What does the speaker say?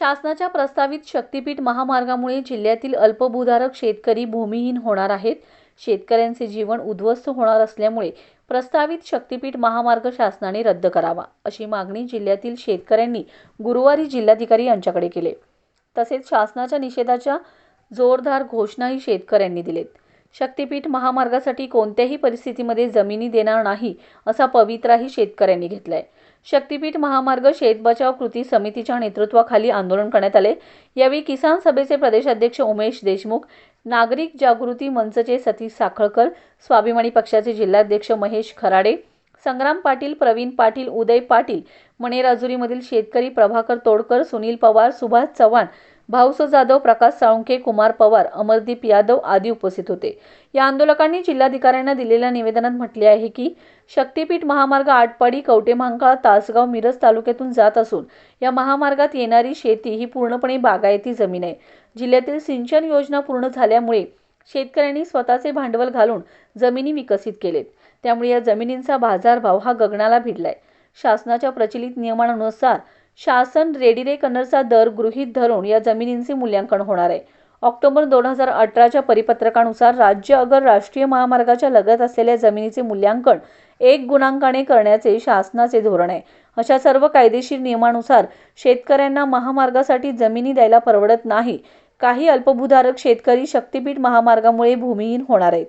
शासनाच्या प्रस्तावित शक्तीपीठ महामार्गामुळे जिल्ह्यातील अल्पभूधारक शेतकरी भूमिहीन होणार आहेत. शेतकऱ्यांचे जीवन उद्ध्वस्त होणार असल्यामुळे प्रस्तावित शक्तीपीठ महामार्ग शासनाने रद्द करावा अशी मागणी जिल्ह्यातील शेतकऱ्यांनी गुरुवारी जिल्हाधिकारी यांच्याकडे केले. तसेच शासनाच्या निषेधाच्या जोरदार घोषणाही शेतकऱ्यांनी दिलेत. शक्तीपीठ महामार्गासाठी कोणत्याही परिस्थितीमध्ये जमिनी देणार नाही असा पवित्राही शेतकऱ्यांनी घेतलाय. शक्तीपीठ महामार्ग शेतबचाव कृती समितीच्या नेतृत्वाखाली आंदोलन करण्यात आले. यावेळी किसान सभेचे प्रदेशाध्यक्ष उमेश देशमुख नागरिक जागृती मंचचे सतीश साखळकर स्वाभिमानी पक्षाचे जिल्हाध्यक्ष महेश खराडे संग्राम पाटील प्रवीण पाटील उदय पाटील मणेराजुरीमधील शेतकरी प्रभाकर तोडकर सुनील पवार सुभाष चव्हाण भाऊसो जाधव प्रकाश साळुंखे कुमार पवार अमरदीप यादव आदी उपस्थित होते. या आंदोलकांनी जिल्हाधिकाऱ्यांना दिलेल्या निवेदनात म्हटले आहे की शक्तीपीठ महामार्ग आटपाडी कवटेमहांकाळ तासगाव मिरज तालुक्यातून जात असून या महामार्गात येणारी शेती ही पूर्णपणे बागायती जमीन आहे. जिल्ह्यातील सिंचन योजना पूर्ण झाल्यामुळे शेतकऱ्यांनी स्वतःचे भांडवल घालून जमिनी विकसित केलेत. त्यामुळे या जमिनींचा बाजारभाव हा गगनाला भिडलाय. शासनाच्या प्रचलित नियमानुसार शासन रेडी कनरचा दर गृहीत धरून या जमिनींचे मूल्यांकन होणार आहे. ऑक्टोबर दोन हजार अठराच्या परिपत्रकानुसार राज्य अगर राष्ट्रीय महामार्गाच्या लगत असलेल्या जमिनीचे मूल्यांकन एक गुणांकाने करण्याचे शासनाचे धोरण आहे. अशा सर्व कायदेशीर नियमानुसार शेतकऱ्यांना महामार्गासाठी जमिनी द्यायला परवडत नाही. काही अल्पभूधारक शेतकरी शक्तीपीठ महामार्गामुळे भूमिहीन होणार आहेत.